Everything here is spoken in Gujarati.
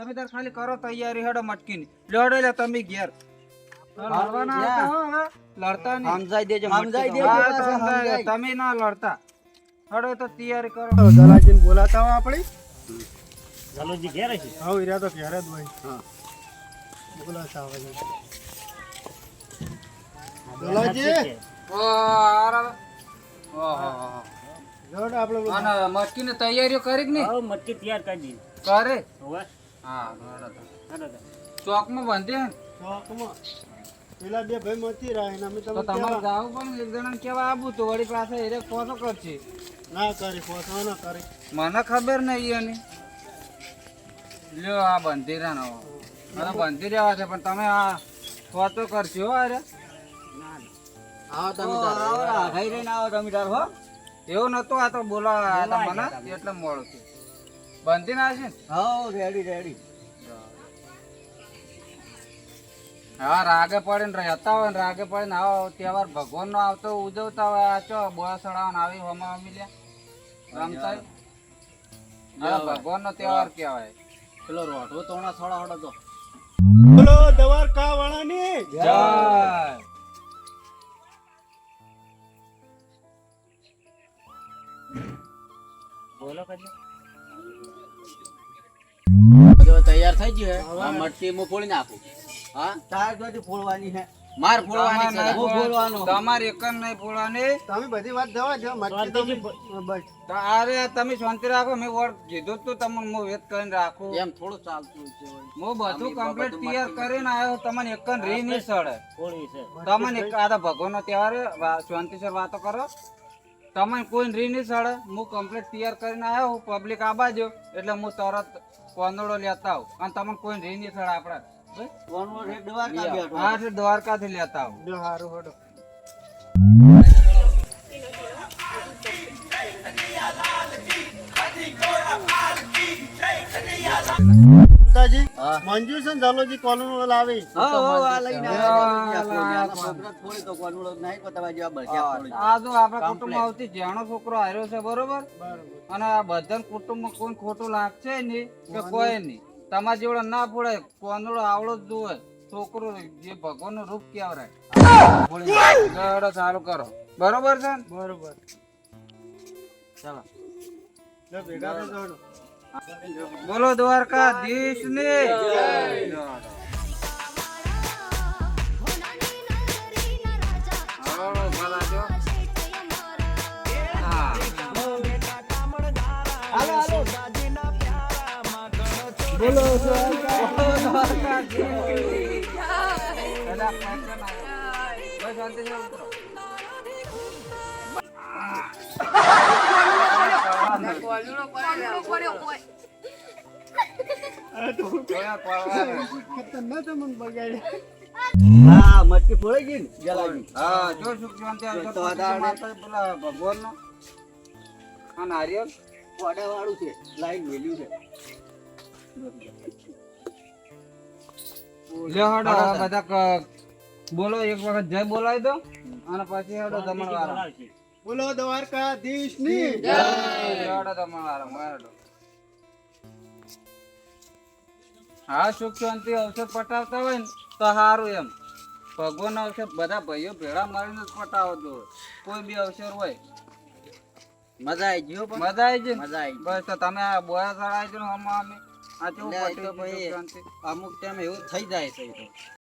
તમે તાર ખાલી કરો તૈયારી હેડો મટકીને. લડો લે તમે ઘેર. હો. લડતા નહીં. સમજાઈ દેજો સમજાઈ દેજો. હા. તમે ના લડતા. હડો તો તૈયારી કરો. દલાજીને બોલાતા હોય આપણે. ઝાલોજી ઘેર છે હા ઈરા તો ઘેર જ હોય. હા. બોલાતા હોય છે. દલાજી! ઓ, આરા. ઓહો. જોડ આપણે મટકીની તૈયારીઓ કરી કે નહીં? મટકી તૈયાર કરી દીધી કરે? હવે. હા હેડો તો. હેડો તો. ચોકમાં બાંધે ચોકમાં. પેલા બે ભાઈ મથી રહ્યા ને અમે તમે તમારે કેવા? પણ એક જણાને કેવા આવું તો વળી પાસે એ ફોટો કરશે. ના કરી પોસવા ના કરી. મને ખબર નહીં એની. લ્યો આ બંધી નો મને બંધી રહેવા છે પણ તમે આ ફોટો કરશો હો અરે. આવો તમે આવો, આવો, તમે તાર, હો. એવું નતું આ તો બોલાવા મને એટલે મોડું થયું. બંધી ના છે હા રેડી રેડી હા રાગે પડે ને રહેતા હોય ને રાગે પડે ને આવો તહેવાર ભગવાન નો આવતો ઉજવતા હોય આ ચો બોળા સડાવન આવી હમા અમી લે. રમતા ભગવાન નો તહેવાર કહેવાય. પેલો રોઢો તોણા થોડા હડો તો બોલો દ્વારકા વાળાની જય. બોલો કરજો બધું તૈયાર થઈ ગયો આ મટકી હું ફોડી નાખું. હા? તાર જોઈતી ફોડવાની છે માર ફોડવાની છે. હું ફોડવાનો? તમારે એક જ નહીં ફોડવાની. તમે બધી વાત જવા દો મટકી તો બસ. તો અરે તમે શાંતિ રાખો મેં વોટ કીધું જ તું તમને હું વેત કરીને રાખું. એમ થોડું ચાલતું છે હું બધું કમ્પ્લીટ તૈયાર કરીને આવ્યો તમને એક જ રી નહીં સડે. તમને એક આ ભગવાનનો તહેવાર શાંતિ સર વાતો કરો. તમને કોઈ રી નહીં સડે. હું કમ્પ્લીટ તૈયાર કરીને આવ્યો હું પબ્લિક આબાજો એટલે હું તરત કોંદડો લેતા આવ. અને તમને કોઈ રી નહીં થડા દ્વારકા બેઠો. હા એટલે દ્વારકાથી લેતા આવ. જો હારું હડો. પિતાજી હા. મંજૂર છે ને ઝાલોજી કોલોની લાવી. આ લઈને આવ્યા. તો કોનુડો નહીં તમારી જેવા બળક્યા આ જો આપણા કુટુંબમાં આવતી જેનો છોકરો હાર્યો છે બરોબર? બરોબર. અને આ બધા કુટુંબમાં કોઈ ખોટું લાગશે નહીં કે કોઈ નહીં. તમારા જેવડો ના ફોડે કોનડો આવડો જ જોવે. છોકરો જે ભગવાનનું રૂપ કેવરાય સારું કરો. બરોબર છે બરોબર. ચાલો. ભેગા બોલો દ્વારકાધીશ ને. બોલો દ્વારકાધીશ તમને બગાડ્યા હા મટકી ફોડી ગઈ ને? જલાજી હા જો સુખ શાંતિ તો તો અઢાર ને- માતા આ નારિયેળ વાડે વાળું છે. લાઈન વેલ્યુ છે. હડો બધા બોલો એક વખત જય બોલાવી દો. અને પછી હડો જમણવાર બોલાવશે. બોલો દ્વારકાધીશની. હડો હા સુખ શાંતિ અવસર પટાવતા હોય ને તો સારું એમ. ભગવાન અવસર બધા ભાઈઓ ભેળા મળીને જ પટાવો જોઈએ કોઈ બી અવસર હોય. મજા આવી ગયો મજા આવી ગઈ મજા આવી બસ તો તમે આ બોયા સળાઈ દો અમે. આ તો ભાઈ અમુક ટાઈમ એવું થઈ જાય છે